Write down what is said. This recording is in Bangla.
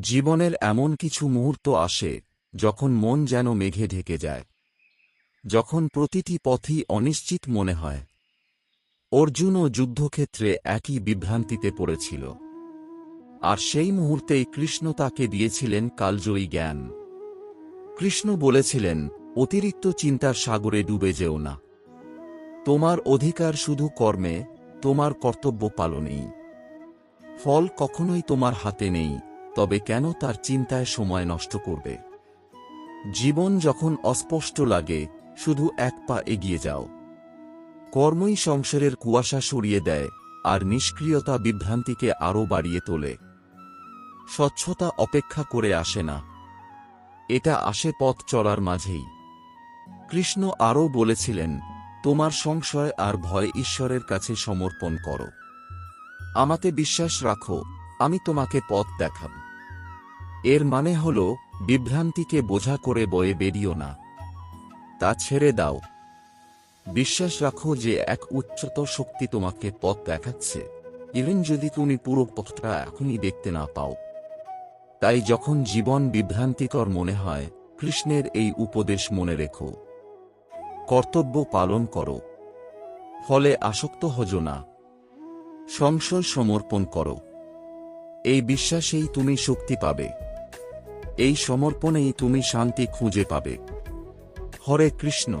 জীবনের এমন কিছু মুহূর্ত আসে, যখন মন যেন মেঘে ঢেকে যায়। যখন প্রতিটি পথই অনিশ্চিত মনে হয়। অর্জুনও যুদ্ধক্ষেত্রে একই বিভ্রান্তিতে পড়েছিল। আর সেই মুহূর্তেই কৃষ্ণ তাকে দিয়েছিলেন কালজয়ী জ্ঞান। কৃষ্ণ বলেছিলেন, অতিরিক্ত চিন্তার সাগরে ডুবে যেও না। তোমার অধিকার শুধু কর্মে, তোমার কর্তব্য পালনেই। ফল কখনোই তোমার হাতে নেই। তবে কেন তার চিন্তায় সময় নষ্ট করবে? জীবন যখন অস্পষ্ট লাগে, শুধু এক পা এগিয়ে যাও। কর্মই সংসারের কুয়াশা সরিয়ে দেয়, আর নিষ্ক্রিয়তা বিভ্রান্তিকে আরও বাড়িয়ে তোলে। স্বচ্ছতা অপেক্ষা করে আসে না। এটা আসে পথ চলার মাঝেই। কৃষ্ণ আরও বলেছিলেন, তোমার সংশয় আর ভয় ঈশ্বরের কাছে সমর্পণ করো। আমাকে বিশ্বাস রাখো, আমি তোমাকে পথ দেখাব। এর মানে হল, বিভ্রান্তিকে বোঝা করে বয়ে বেরিও না। তা ছেড়ে দাও। বিশ্বাস রাখো যে এক উচ্চতর শক্তি তোমাকে পথ দেখাচ্ছে। ইভেন যদি তুমি পুরো পথটা এখনই দেখতে না পাও। তাই যখন জীবন বিভ্রান্তিকর মনে হয়, কৃষ্ণের এই উপদেশ মনে রেখো। কর্তব্য পালন করো। ফলে আসক্ত হজ না। সংশয় সমর্পণ করো। এই বিশ্বাসেই তুমি শক্তি পাবে। এই সমর্পণেই তুমি শান্তি খুঁজে পাবে। হরে কৃষ্ণ।